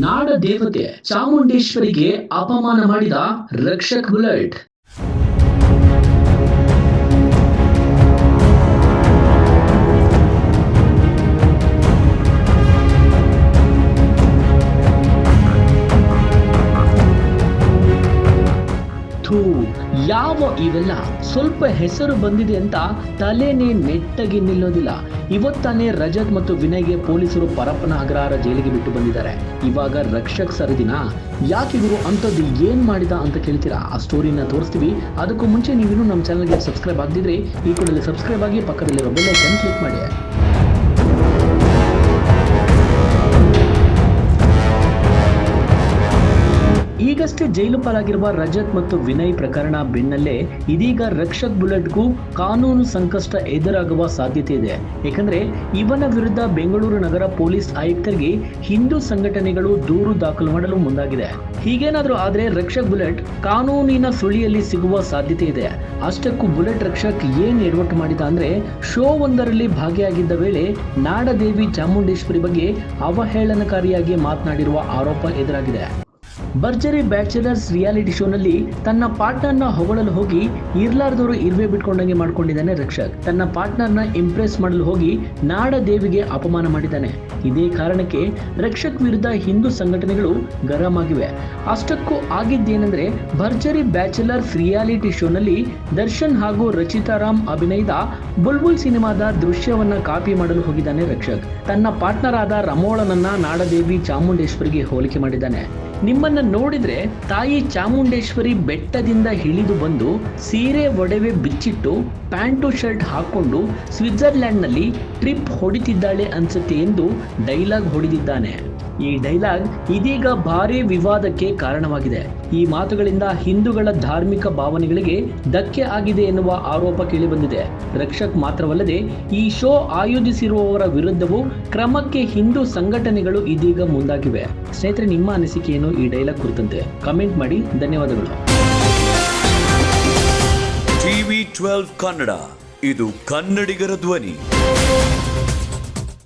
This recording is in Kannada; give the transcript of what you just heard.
ನಾಡ ದೇವತೆ ಚಾಮುಂಡೇಶ್ವರಿಗೆ ಅಪಮಾನ ಮಾಡಿದ ರಕ್ಷಕ್ ಬುಲೆಟ್. ಥೂ ಯಾವ ಇವೆಲ್ಲ ಸ್ವಲ್ಪ ಹೆಸರು ಬಂದಿದೆ ಅಂತ ತಲೆನೇ ನೆಟ್ಟಗೆ ನಿಲ್ಲೋದಿಲ್ಲ. ಇವತ್ತಾನೆ ರಜತ್ ಮತ್ತು ವಿನಯ್ಗೆ ಪೊಲೀಸರು ಪರಪ್ಪನ ಅಗ್ರಹಾರ ಜೈಲಿಗೆ ಬಿಟ್ಟು ಬಂದಿದ್ದಾರೆ. ಇವಾಗ ರಕ್ಷಕ್ ಸರದಿನ? ಯಾಕೆ ಇವರು ಅಂಥದ್ದು ಏನ್ ಮಾಡಿದ ಅಂತ ಕೇಳ್ತೀರಾ? ಆ ಸ್ಟೋರಿನ ತೋರಿಸ್ತೀವಿ. ಅದಕ್ಕೂ ಮುಂಚೆ ನೀವಿನ್ನೂ ನಮ್ಮ ಚಾನಲ್ಗೆ ಸಬ್ಸ್ಕ್ರೈಬ್ ಆಗದಿದ್ರೆ ಈ ಕೂಡಲೇ ಸಬ್ಸ್ಕ್ರೈಬ್ ಆಗಿ ಪಕ್ಕದಲ್ಲಿರೋ ಬೆಲ್ ಐಕನ್ ಕ್ಲಿಕ್ ಮಾಡಿ. ಈಗಷ್ಟೇ ಜೈಲು ಪಾಲಾಗಿರುವ ರಜತ್ ಮತ್ತು ವಿನಯ್ ಪ್ರಕರಣ ಬೆನ್ನಲ್ಲೇ ಇದೀಗ ರಕ್ಷಕ್ ಬುಲೆಟ್ಗೂ ಕಾನೂನು ಸಂಕಷ್ಟ ಎದುರಾಗುವ ಸಾಧ್ಯತೆ ಇದೆ. ಏಕೆಂದರೆ ಇವನ ವಿರುದ್ಧ ಬೆಂಗಳೂರು ನಗರ ಪೊಲೀಸ್ ಆಯುಕ್ತರಿಗೆ ಹಿಂದೂ ಸಂಘಟನೆಗಳು ದೂರು ದಾಖಲು ಮಾಡಲು ಮುಂದಾಗಿದೆ. ಹೀಗೇನಾದ್ರೂ ಆದ್ರೆ ರಕ್ಷಕ್ ಬುಲೆಟ್ ಕಾನೂನಿನ ಸುಳಿಯಲ್ಲಿ ಸಿಗುವ ಸಾಧ್ಯತೆ ಇದೆ. ಅಷ್ಟಕ್ಕೂ ಬುಲೆಟ್ ರಕ್ಷಕ್ ಏನ್ ಎಡವಟ್ಟು ಮಾಡಿದ ಅಂದ್ರೆ ಶೋ ಒಂದರಲ್ಲಿ ಭಾಗಿಯಾಗಿದ್ದ ವೇಳೆ ನಾಡದೇವಿ ಚಾಮುಂಡೇಶ್ವರಿ ಬಗ್ಗೆ ಅವಹೇಳನಕಾರಿಯಾಗಿ ಮಾತನಾಡಿರುವ ಆರೋಪ ಎದುರಾಗಿದೆ. ಭರ್ಜರಿ ಬ್ಯಾಚಲರ್ಸ್ ರಿಯಾಲಿಟಿ ಶೋನಲ್ಲಿ ತನ್ನ ಪಾರ್ಟ್ನರ್ನ ಹೊಗಳಲು ಹೋಗಿ ಇರ್ಲಾರ್ದವರು ಇರುವೆ ಬಿಟ್ಕೊಂಡಂಗೆ ಮಾಡ್ಕೊಂಡಿದ್ದಾನೆ ರಕ್ಷಕ್. ತನ್ನ ಪಾರ್ಟ್ನರ್ನ ಇಂಪ್ರೆಸ್ ಮಾಡಲು ಹೋಗಿ ನಾಡ ದೇವಿಗೆ ಅಪಮಾನ ಮಾಡಿದ್ದಾನೆ. ಇದೇ ಕಾರಣಕ್ಕೆ ರಕ್ಷಕ್ ವಿರುದ್ಧ ಹಿಂದೂ ಸಂಘಟನೆಗಳು ಗರಂ ಆಗಿವೆ ಅಷ್ಟಕ್ಕೂ ಆಗಿದ್ದೇನೆಂದ್ರೆ ಭರ್ಜರಿ ಬ್ಯಾಚಲರ್ಸ್ ರಿಯಾಲಿಟಿ ಶೋನಲ್ಲಿ ದರ್ಶನ್ ಹಾಗೂ ರಚಿತಾ ರಾಮ್ ಅಭಿನಯದ ಬುಲ್ಬುಲ್ ಸಿನಿಮಾದ ದೃಶ್ಯವನ್ನ ಕಾಪಿ ಮಾಡಲು ಹೋಗಿದ್ದಾನೆ ರಕ್ಷಕ್. ತನ್ನ ಪಾರ್ಟ್ನರ್ ಆದ ರಮೋಳನನ್ನ ನಾಡದೇವಿ ಚಾಮುಂಡೇಶ್ವರಿಗೆ ಹೋಲಿಕೆ ಮಾಡಿದ್ದಾನೆ. ನಿಮ್ಮನ್ನ ನೋಡಿದ್ರೆ ತಾಯಿ ಚಾಮುಂಡೇಶ್ವರಿ ಬೆಟ್ಟದಿಂದ ಇಳಿದು ಬಂದು ಸೀರೆ ಒಡವೆ ಬಿಚ್ಚಿಟ್ಟು, ಪ್ಯಾಂಟು ಶರ್ಟ್ ಹಾಕೊಂಡು ಸ್ವಿಟ್ಜರ್ಲ್ಯಾಂಡ್ನಲ್ಲಿ ಟ್ರಿಪ್ ಹೊಡಿತಿದ್ದಾಳೆ ಅನ್ಸುತ್ತೆ ಎಂದು ಡೈಲಾಗ್ ಹೊಡೆದಿದ್ದಾನೆ. ಈ ಡೈಲಾಗ್ ಇದೀಗ ಭಾರಿ ವಿವಾದಕ್ಕೆ ಕಾರಣವಾಗಿದೆ. ಈ ಮಾತುಗಳಿಂದ ಹಿಂದೂಗಳ ಧಾರ್ಮಿಕ ಭಾವನೆಗಳಿಗೆ ಧಕ್ಕೆ ಆಗಿದೆ ಎನ್ನುವ ಆರೋಪ ಕೇಳಿಬಂದಿದೆ. ರಕ್ಷಕ್ ಮಾತ್ರವಲ್ಲದೆ, ಈ ಶೋ ಆಯೋಜಿಸಿರುವವರ ವಿರುದ್ಧವೂ ಕ್ರಮಕ್ಕೆ ಹಿಂದೂ ಸಂಘಟನೆಗಳು ಇದೀಗ ಮುಂದಾಗಿವೆ. ಸ್ನೇಹಿತರೆ, ನಿಮ್ಮ ಅನಿಸಿಕೆಯನ್ನು ಈ ಡೈಲಾಗ್ ಕುರಿತಂತೆ. ಕಮೆಂಟ್ ಮಾಡಿ ಧನ್ಯವಾದಗಳು. ಟಿವಿ ಟ್ವೆಲ್ವ್ ಕನ್ನಡ ಇದು ಕನ್ನಡಿಗರ ಧ್ವನಿ.